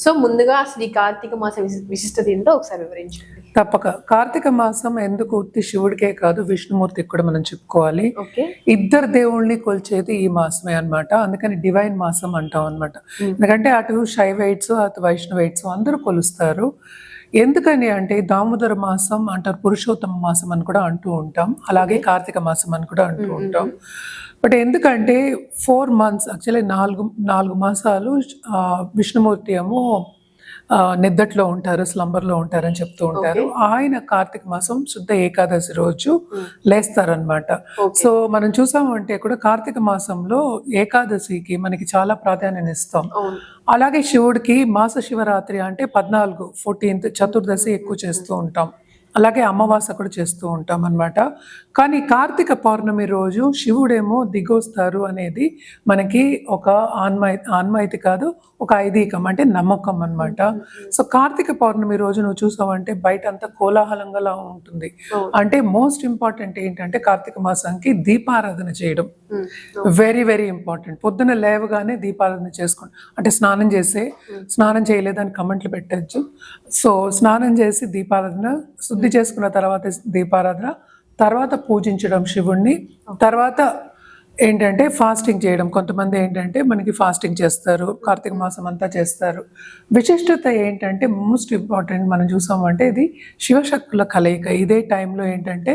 So ముందుగా అసలు ఈ కార్తీక మాసం విశి- విశిష్టత ఏంటో ఒకసారి వివరించండి. తప్పక. కార్తీక మాసం ఎందుకు ఉత్తి శివుడికే కాదు విష్ణుమూర్తికి కూడా మనం చెప్పుకోవాలి. ఓకే. ఇద్దరు దేవుళ్ళని కొలిచేది ఈ మాసమే అన్నమాట. అందుకని డివైన్ మాసం అంటాం అన్నమాట. ఎందుకంటే అటు శైవైట్స్ అటు వైష్ణవైట్స్ అందరూ కొలుస్తారు. ఎందుకని అంటే దామోదర మాసం అంటారు పురుషోత్తమ మాసం అని కూడా అంటూ ఉంటాం. అలాగే కార్తీక మాసం అని కూడా అంటూ ఉంటాం. బట్ ఎందుకంటే ఫోర్ మంత్స్ యాక్చువల్లీ నాలుగు నాలుగు మాసాలు విష్ణుమూర్తి ఏమో నిద్దట్లో ఉంటారు స్లంబర్లో ఉంటారని చెప్తూ ఉంటారు. ఆయన కార్తీక మాసం శుద్ధ ఏకాదశి రోజు లేస్తారనమాట సో మనం చూసామంటే కూడా కార్తీక మాసంలో ఏకాదశికి మనకి చాలా ప్రాధాన్యత ఇస్తాం. అలాగే శివుడికి మాస శివరాత్రి అంటే పద్నాలుగు ఫోర్టీన్త్ చతుర్దశి ఎక్కువ చేస్తూ ఉంటాం. అలాగే అమావాస కూడా చేస్తూ ఉంటాం అన్నమాట. కానీ కార్తీక పౌర్ణమి రోజు శివుడేమో దిగొస్తారు అనేది మనకి ఒక ఆన్మై ఆన్మైతి కాదు ఒక ఐదీకం అంటే నమ్మకం అన్నమాట. సో కార్తీక పౌర్ణమి రోజు నువ్వు చూసావంటే బయట అంతా కోలాహలంగా ఉంటుంది. అంటే మోస్ట్ ఇంపార్టెంట్ ఏంటంటే కార్తీక మాసానికి దీపారాధన చేయడం. వెరీ వెరీ ఇంపార్టెంట్ పొద్దున లేవగానే దీపారాధన చేసుకోండి. అంటే స్నానం చేసే స్నానం చేయలేదని కమెంట్లు పెట్టచ్చు. సో స్నానం చేసి దీపారాధన శుద్ధి చేసుకున్న తర్వాత దీపారాధన తర్వాత పూజించడం శివుణ్ణి తర్వాత ఏంటంటే ఫాస్టింగ్ చేయడం. కొంతమంది ఏంటంటే మనకి ఫాస్టింగ్ చేస్తారు కార్తీక మాసం అంతా చేస్తారు. విశిష్టత ఏంటంటే మోస్ట్ ఇంపార్టెంట్ మనం చూసామంటే ఇది శివశక్తుల కలయిక. ఇదే టైంలో ఏంటంటే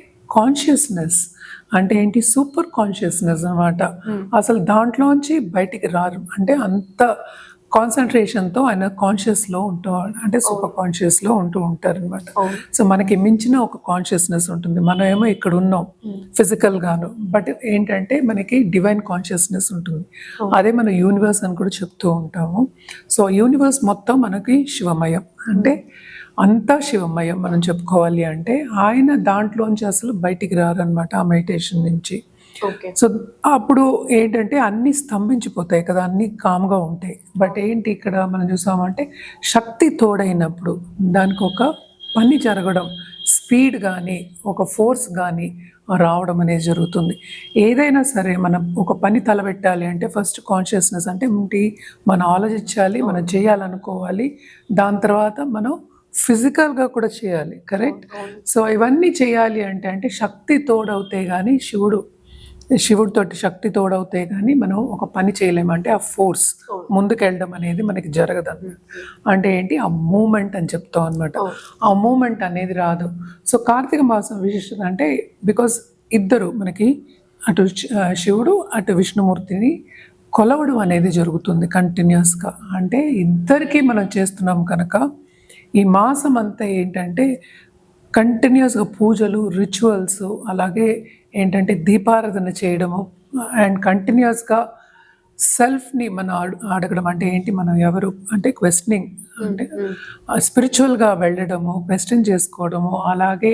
కాన్షియస్నెస్ అంటే ఏంటి? సూపర్ కాన్షియస్నెస్ అన్నమాట. అసలు దాంట్లోంచి బయటికి రారు. అంటే అంత కాన్సన్ట్రేషన్తో ఆయన కాన్షియస్లో ఉంటూ అంటే సూపర్ కాన్షియస్లో ఉంటూ ఉంటారు అనమాట సో మనకి మించిన ఒక కాన్షియస్నెస్ ఉంటుంది. మనం ఏమో ఇక్కడ ఉన్నాం ఫిజికల్ గాను. బట్ ఏంటంటే మనకి డివైన్ కాన్షియస్నెస్ ఉంటుంది. అదే మన యూనివర్స్ అని కూడా చెప్తూ ఉంటాము. సో యూనివర్స్ మొత్తం మనకి శివమయం. అంటే అంతా శివమయం మనం చెప్పుకోవాలి అంటే ఆయన దాంట్లోంచి అసలు బయటికి రారనమాట ఆ మెడిటేషన్ నుంచి. సో అప్పుడు ఏంటంటే అన్ని స్తంభించిపోతాయి కదా అన్ని కామ్గా ఉంటాయి. బట్ ఏంటి ఇక్కడ మనం చూసామంటే శక్తి తోడైనప్పుడు దానికి ఒక పని జరగడం స్పీడ్ కానీ ఒక ఫోర్స్ కానీ రావడం అనేది జరుగుతుంది. ఏదైనా సరే మనం ఒక పని తలబెట్టాలి అంటే ఫస్ట్ కాన్షియస్నెస్ అంటే మనం ఆలోచించాలి మనం చేయాలనుకోవాలి. దాని తర్వాత మనం ఫిజికల్గా కూడా చేయాలి కరెక్ట్? సో ఇవన్నీ చేయాలి అంటే అంటే శక్తి తోడవుతే కానీ శివుడు శివుడితోటి శక్తి తోడవుతే కానీ మనం ఒక పని చేయలేము. అంటే ఆ ఫోర్స్ ముందుకెళ్ళడం అనేది మనకి జరగదు అంటే ఏంటి? ఆ మూమెంట్ అని చెప్తాం అనమాట ఆ మూమెంట్ అనేది రాదు. సో కార్తీక మాసం విశిష్టత అంటే బికాజ్ ఇద్దరు మనకి అటు శివుడు అటు విష్ణుమూర్తిని కొలవడం అనేది జరుగుతుంది కంటిన్యూస్గా అంటే ఇద్దరికీ మనం చేస్తున్నాం కనుక ఈ మాసం అంతా ఏంటంటే కంటిన్యూస్గా పూజలు రిచువల్స్ అలాగే ఏంటంటే దీపారాధన చేయడము అండ్ కంటిన్యూస్గా సెల్ఫ్ని మనం అడు- అడగడం అంటే ఏంటి? మనం ఎవరు? అంటే క్వశ్చనింగ్ అంటే స్పిరిచువల్గా వెళ్ళడము క్వశ్చన్ చేసుకోవడము అలాగే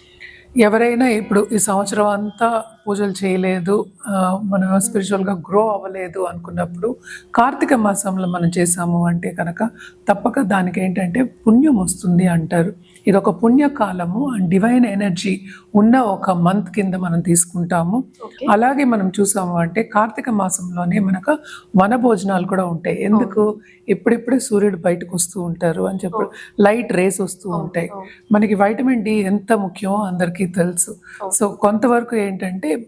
ఎవరైనా ఇప్పుడు ఈ సంవత్సరం అంతా పూజలు చేయలేదు మనం స్పిరిచువల్గా గ్రో అవ్వలేదు అనుకున్నప్పుడు కార్తీక మాసంలో మనం చేసాము అంటే కనుక తప్పక దానికి ఏంటంటే పుణ్యం వస్తుంది అంటారు. ఇది ఒక పుణ్యకాలము అండ్ డివైన్ ఎనర్జీ ఉన్న ఒక మంత్ కింద మనం తీసుకుంటాము. అలాగే మనం చూసాము అంటే కార్తీక మాసంలోనే మనకు వన భోజనాలు కూడా ఉంటాయి. ఎందుకు? ఇప్పుడిప్పుడే సూర్యుడు బయటకు వస్తూ ఉంటారు అని చెప్పి లైట్ రేస్ వస్తూ ఉంటాయి. మనకి వైటమిన్ డి ఎంత ముఖ్యమో అందరికీ తెలుసు. సో కొంతవరకు ఏంటంటే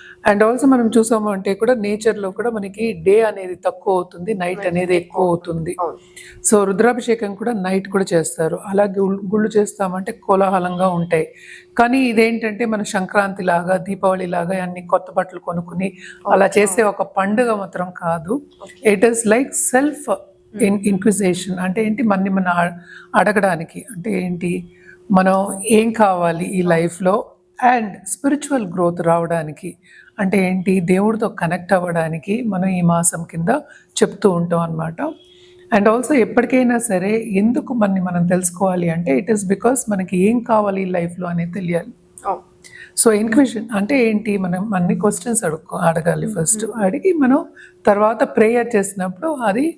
అండ్ ఆల్సో మనం చూసాము అంటే కూడా నేచర్లో కూడా మనకి డే అనేది తక్కువ అవుతుంది నైట్ అనేది ఎక్కువ అవుతుంది. సో రుద్రాభిషేకం కూడా నైట్ కూడా చేస్తారు. అలాగే గుళ్ళు- చేస్తామంటే కోలాహలంగా ఉంటాయి. కానీ ఇదేంటంటే మన సంక్రాంతి లాగా దీపావళి లాగా అన్ని కొత్త బట్టలు కొనుక్కుని అలా చేసే ఒక పండుగ మాత్రం కాదు. It is like self in inquisition అంటే ఏంటి? మన్ని మన అడగడానికి. అంటే ఏంటి? మనం ఏం కావాలి ఈ లైఫ్లో అండ్ స్పిరిచువల్ గ్రోత్ రావడానికి. అంటే ఏంటి? దేవుడితో కనెక్ట్ అవ్వడానికి మనం ఈ మాసం కింద చెప్తూ ఉంటాం అన్నమాట. అండ్ ఆల్సో ఎప్పటికైనా సరే ఎందుకు మనని మనం తెలుసుకోవాలి అంటే ఇట్ ఈస్ బికాస్ మనకి ఏం కావాలి లైఫ్లో అనేది తెలియాలి. సో ఇన్క్విషన్ అంటే ఏంటి? మనం అన్ని క్వశ్చన్స్ అడుగు అడగాలి ఫస్ట్ అడిగి మనం తర్వాత ప్రేయర్ చేసినప్పుడు అది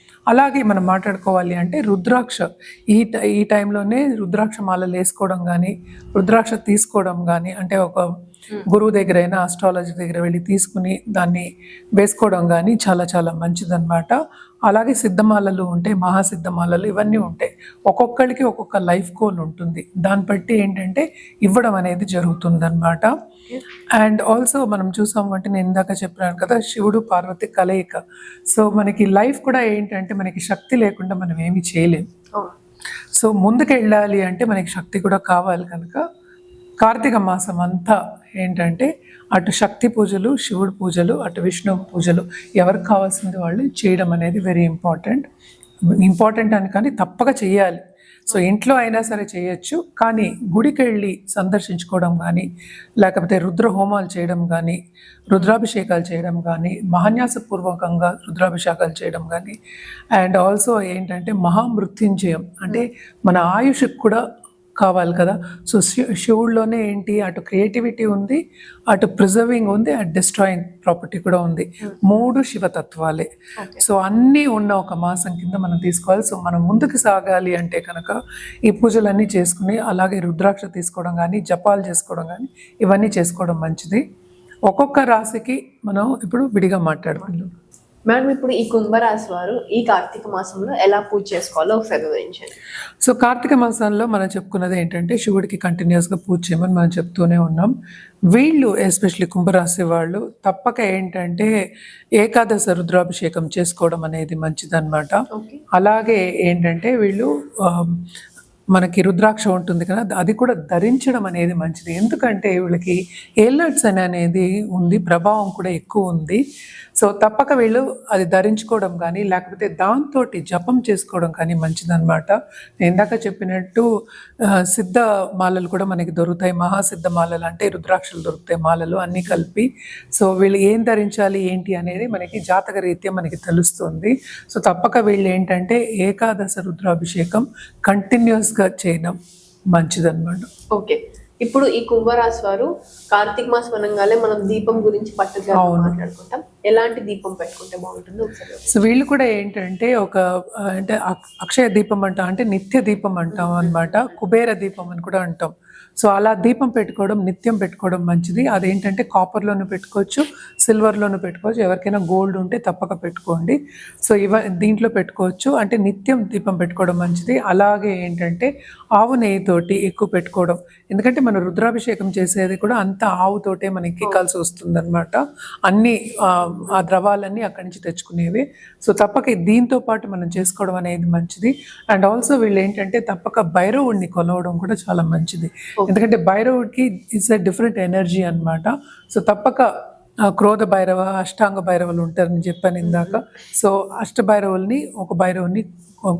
అలాగే మనం మాట్లాడుకోవాలి అంటే రుద్రాక్ష. ఈ ఈ టైంలోనే రుద్రాక్ష మాలలు వేసుకోవడం కానీ రుద్రాక్ష తీసుకోవడం కానీ అంటే ఒక గురువు దగ్గర అయినా ఆస్ట్రాలజీ దగ్గర వెళ్ళి తీసుకుని దాన్ని వేసుకోవడం కానీ చాలా చాలా మంచిదన్నమాట. అలాగే సిద్ధమాలలు ఉంటాయి మహాసిద్ధమాలలు ఇవన్నీ ఉంటాయి. ఒక్కొక్కరికి ఒక్కొక్క లైఫ్ గోల్ ఉంటుంది. దాన్ని బట్టి ఏంటంటే ఇవ్వడం అనేది జరుగుతుంది అనమాట అండ్ ఆల్సో మనం చూసాము అంటే నేను ఇందాక చెప్పాను కదా శివుడు పార్వతి కలయిక. సో మనకి లైఫ్ కూడా ఏంటంటే మనకి శక్తి లేకుండా మనం ఏమీ చేయలేం. సో ముందుకు వెళ్ళాలి అంటే మనకి శక్తి కూడా కావాలి కనుక కార్తీక మాసం అంతా ఏంటంటే అటు శక్తి పూజలు శివుడు పూజలు అటు విష్ణు పూజలు ఎవరికి కావాల్సింది వాళ్ళు చేయడం అనేది వెరీ ఇంపార్టెంట్ ఇంపార్టెంట్ అని కానీ తప్పక చేయాలి సో ఇంట్లో అయినా సరే చేయొచ్చు. కానీ గుడికి వెళ్ళి సందర్శించుకోవడం కానీ లేకపోతే రుద్ర హోమాలు చేయడం కానీ రుద్రాభిషేకాలు చేయడం కానీ మహాన్యాసపూర్వకంగా రుద్రాభిషేకాలు చేయడం కానీ అండ్ ఆల్సో ఏంటంటే మహామృత్యుంజయం. అంటే మన ఆయుష్కి కూడా కావాలి కదా. సో శివుడిలోనే ఏంటి? అటు క్రియేటివిటీ ఉంది అటు ప్రిజర్వింగ్ ఉంది అటు డిస్ట్రాయింగ్ ప్రాపర్టీ కూడా ఉంది. మూడు శివతత్వాలే. సో అన్నీ ఉన్న ఒక మాసం కింద మనం తీసుకోవాలి. సో మనం ముందుకు సాగాలి అంటే కనుక ఈ పూజలన్నీ చేసుకుని అలాగే రుద్రాక్ష తీసుకోవడం కానీ జపాలు చేసుకోవడం కానీ ఇవన్నీ చేసుకోవడం మంచిది. ఒక్కొక్క రాశికి మనం ఇప్పుడు విడిగా మాట్లాడుకుందాం. మేడం ఇప్పుడు ఈ కుంభరాశి వారు ఈ కార్తీక మాసంలో ఎలా పూజ చేసుకోవాలో ఒకసారి వివరించండి సో కార్తీక మాసంలో మనం చెప్పుకున్నది ఏంటంటే శివుడికి కంటిన్యూస్గా పూజ చేయమని మనం చెప్తూనే ఉన్నాం. వీళ్ళు ఎస్పెషల్లీ కుంభరాశి వాళ్ళు తప్పక ఏంటంటే ఏకాదశ రుద్రాభిషేకం చేసుకోవడం అనేది మంచిదన్నమాట. అలాగే ఏంటంటే వీళ్ళు మనకి రుద్రాక్ష ఉంటుంది కదా అది కూడా ధరించడం అనేది మంచిది. ఎందుకంటే వీళ్ళకి ఏలర్ట్స్ అని అనేది ఉంది ప్రభావం కూడా ఎక్కువ ఉంది. సో తప్పక వీళ్ళు అది ధరించుకోవడం కానీ లేకపోతే దాంతో జపం చేసుకోవడం కానీ మంచిదన్నమాట. నేను ఇందాక చెప్పినట్టు సిద్ధ మాలలు కూడా మనకి దొరుకుతాయి. మహాసిద్ధ మాలలు అంటే రుద్రాక్షలు దొరుకుతాయి మాలలు అన్నీ కలిపి. సో వీళ్ళు ఏం ధరించాలి ఏంటి అనేది మనకి జాతక రీత్యా మనకి తెలుస్తుంది. సో తప్పక వీళ్ళు ఏంటంటే ఏకాదశ రుద్రాభిషేకం కంటిన్యూస్గా చేయడం మంచిదన్నమాట. ఓకే. ఇప్పుడు ఈ కుంభరాశి వారు కార్తీక మాసం అనగానే మనం దీపం గురించి పట్టుదల మాట్లాడుకుంటాం. ఎలాంటి దీపం పెట్టుకుంటే బాగుంటుందో? ఒకసారి. సో వీళ్ళు కూడా ఏంటంటే ఒక అంటే అక్- అక్షయ దీపం అంటాం అంటే నిత్య దీపం అంటాం అన్నమాట. కుబేర దీపం అని కూడా అంటాం. సో అలా దీపం పెట్టుకోవడం నిత్యం పెట్టుకోవడం మంచిది. అదేంటంటే కాపర్లోనూ పెట్టుకోవచ్చు సిల్వర్లోనూ పెట్టుకోవచ్చు. ఎవరికైనా గోల్డ్ ఉంటే తప్పక పెట్టుకోండి. సో ఇవ దీంట్లో పెట్టుకోవచ్చు. అంటే నిత్యం దీపం పెట్టుకోవడం మంచిది. అలాగే ఏంటంటే ఆవు నెయ్యితోటి ఎక్కువ పెట్టుకోవడం. ఎందుకంటే మనం రుద్రాభిషేకం చేసేది కూడా అంత ఆవుతోటే మనకి కలిసి వస్తుంది అనమాట అన్ని ఆ, ఆ ద్రవాలన్నీ అక్కడి నుంచి తెచ్చుకునేవి. సో తప్పక దీంతో పాటు మనం చేసుకోవడం అనేది మంచిది. అండ్ ఆల్సో వీళ్ళు ఏంటంటే తప్పక భైరవుడిని కొలవడం కూడా చాలా మంచిది. ఎందుకంటే భైరవుడికి ఇట్స్ అ డిఫరెంట్ ఎనర్జీ అన్నమాట. సో తప్పక క్రోధ భైరవ అష్టాంగ భైరవులు ఉంటారని చెప్పాను ఇందాక. సో అష్ట భైరవుల్ని ఒక భైరవుని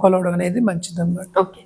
కొలవడం అనేది మంచిది ఓకే